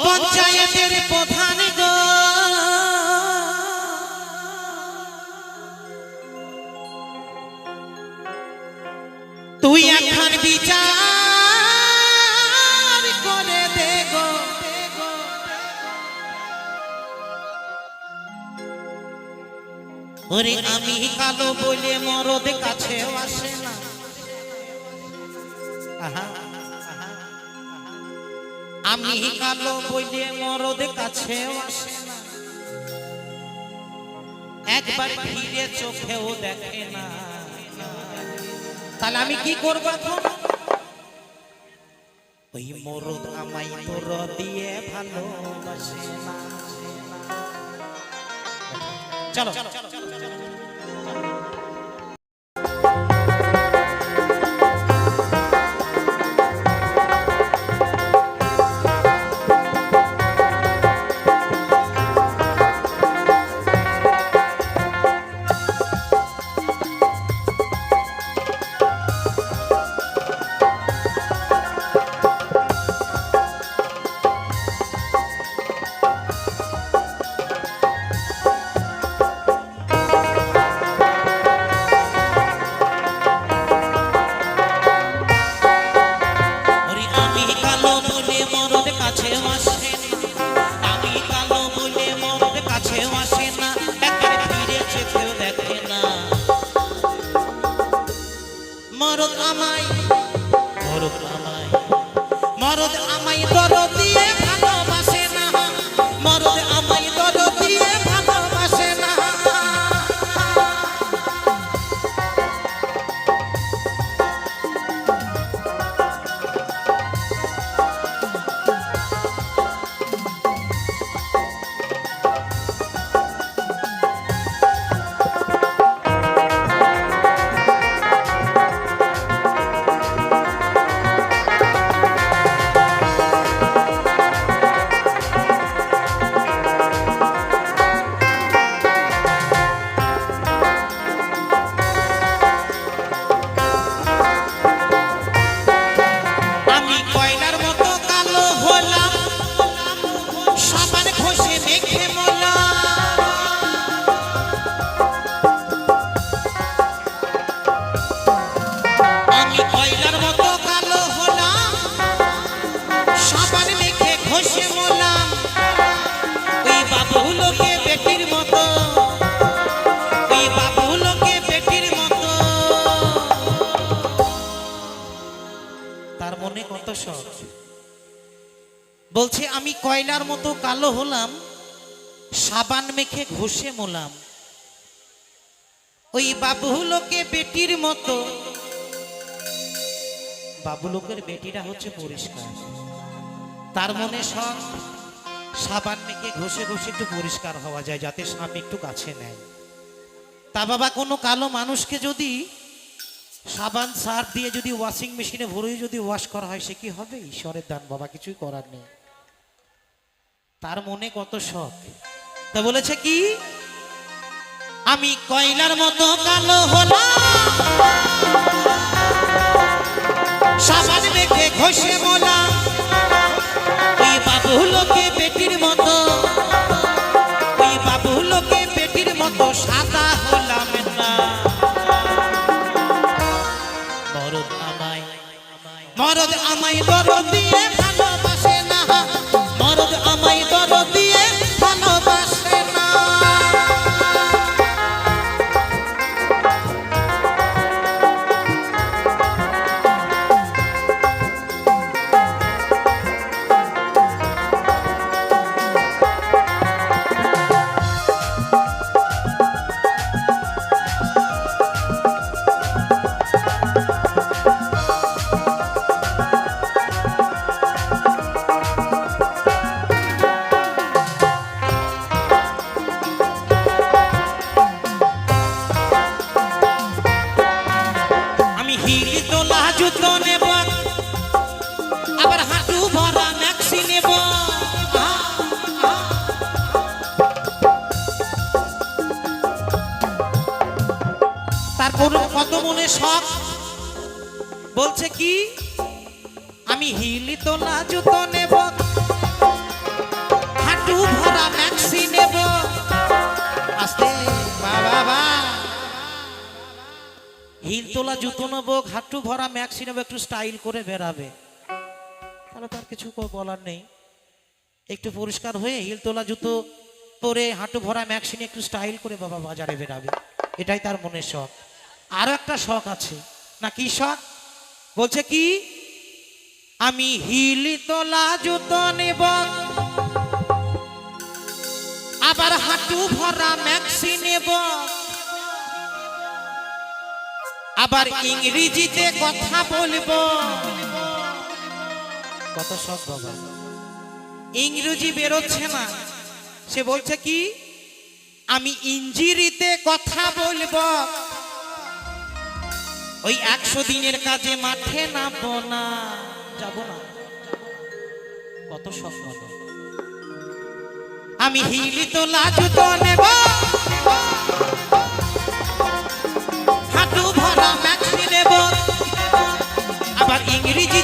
পঞ্চায়েতের প্রধান তুই এখন বিচার করে দে গো। ওরে আমি কালো বলে মরদ কাছেও আসে। আমি কালো বইলে মরদ না। একবার ফিরে চোখেও দেখে না। তাহলে আমি কি করব এখন? ওই মরদ আমায় তোর দিয়ে ভালোবাসে না। চলো ওরে তার মনে কত শখ? বলছে, আমি কয়লার মতো কালো হলাম, সাবান মেখে ঘষে মোলাম। ওই বাবুলোকে বেটির মতো। বাবুলোকের বেটিরা হচ্ছে পরিষ্কার। তার মনে শখ, সাবান মেখে ঘষে ঘষে একটু পরিষ্কার হওয়া যায়, যাতে স্বামী একটু কাছে নেয়। তা বাবা, কোনো কালো মানুষকে যদি সাবান সার দিয়ে যদি ওয়াশিং মেশিনে ভরে যদি ওয়াশ করা হয়, সে কি হবে? ঈশ্বরের দান, বাবা, কিছুই করার নেই। তার মনে কত শখ। তা বলেছে কি? আমি কয়লার মতো কালো হলাম। মরদ আমায় দর দিয়ে ভালোবাসে না। মরদ আমায় দর কত মনে শখ। বলছে কি? আমি হিলি তোলা জুতো নেব। হাঁটু ভরা ম্যাক্সি নেব। আস্তে বাবা হিল তোলা জুতো নেব, হাঁটু ভরা ম্যাক্সি নেব, একটু স্টাইল করে বেরাবে তাহলে তার কিছু বলার নেই। একটু পরিষ্কার হয়ে হিল তোলা জুতো পরে হাঁটু ভরা ম্যাক্সিনে একটু স্টাইল করে বাবা বাজারে বেরাবে এটাই তার মনের শখ। আরও একটা শখ আছে। না, কি শখ? বলছে কি? আমি হিলি তোলা জুতো নেব। আবার হাঁটু ভরা ম্যাক্সি নেব। আবার ইংরেজিতে কথা বলব। কত শখ বাবা। ইংরেজি বেরোচ্ছে না। সে বলছে কি? আমি ইঞ্জিরিতে কথা বলব। ওই একশো দিনের কাজে মাঠে নামবো না। যাব না। কত সফল আমি হিলি তো লাজু তো নেব। হাঁটু ভরা ম্যাক্সি নেব। আবার ইংরেজি